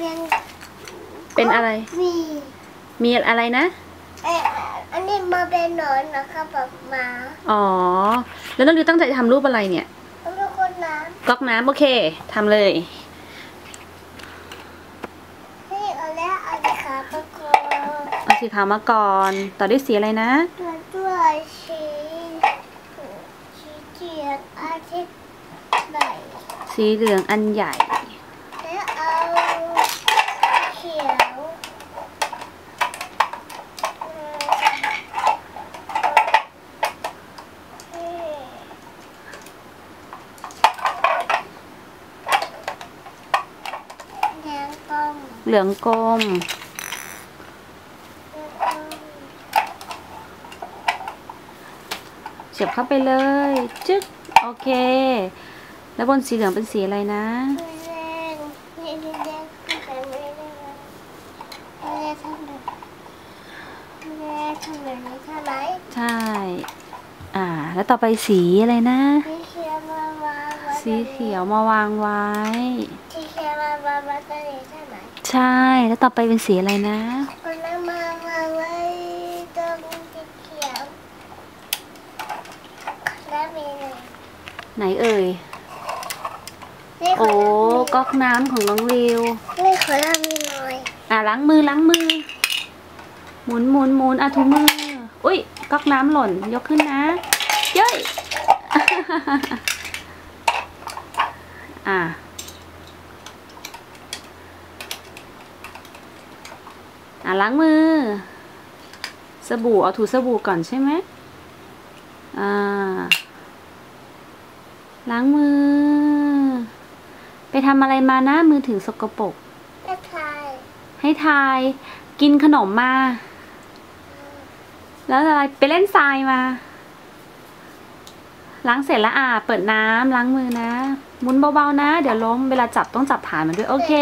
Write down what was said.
เป็นเป็นอะไร วีมีอะไรนะ เอ๊ะอันนี้มาเป็นหนอนนะคะแบบหมาอ๋อ แล้วน้องริวตั้งใจจะทำรูปอะไรเนี่ย แล้วก็คนน้ก๊อกน้ำโอเคทำเลยำนี่เอาแล้วเอาสีขาวประกอบเอาสีขาวมาก่อน ต่อด้วยสีอะไรนะ ตัวตัวสีสีเขียวอาทิตย์ใบสีเหลืองอันใหญ่แล้วเอาเขียวอืมนี่แดงกลมเหลืองกลมแดงกลมเสียบเข้าไปเลย จึ๊ก โอเค แล้วบนสีเหลืองเป็นสีอะไรนะ ไม่แดงนี่นี่แดงแต่ไม่แดงไม่ได้ทำแบบ ไม่ได้ทำแบบนี้ใช่ไหมใช่ อ่า แล้วต่อไปสีอะไรนะ สีเขียวมาวางไว้สีเขียวมาวางไว้ สีเขียวมาวางไว้ตรงนี้ใช่ไหมใช่ แล้วต่อไปเป็นสีอะไรนะคนนั้นมาวางไว้ตรงสีเขียวแล้วมีหนึ่งไหนเอ่ยนี่คโอ้นนั้นก๊อกน้ำของน้องริวมีนี่คนนั้นมีหน่อย อะล้างมือล้างมือห มุนหมุนหมุนอะถูมือ อุ้ยก๊อกน้ำหล่น ยกขึ้นนะ เย้ยอะอะล้างมือ สบู่เอาถูสบู่ก่อนใช่ไหมอ่า ล้างมือ ไปทำอะไรมานะมือถือสกปรกก็ทาย ให้ทาย กินขนมมา แล้วอะไรไปเล่นทรายมา ล้างเสร็จแล้วอะ เปิดน้ำล้างมือนะ มุนเบาๆนะ เดี๋ยวล้ม เวลาจับต้องจับฐานมันด้วย โอเค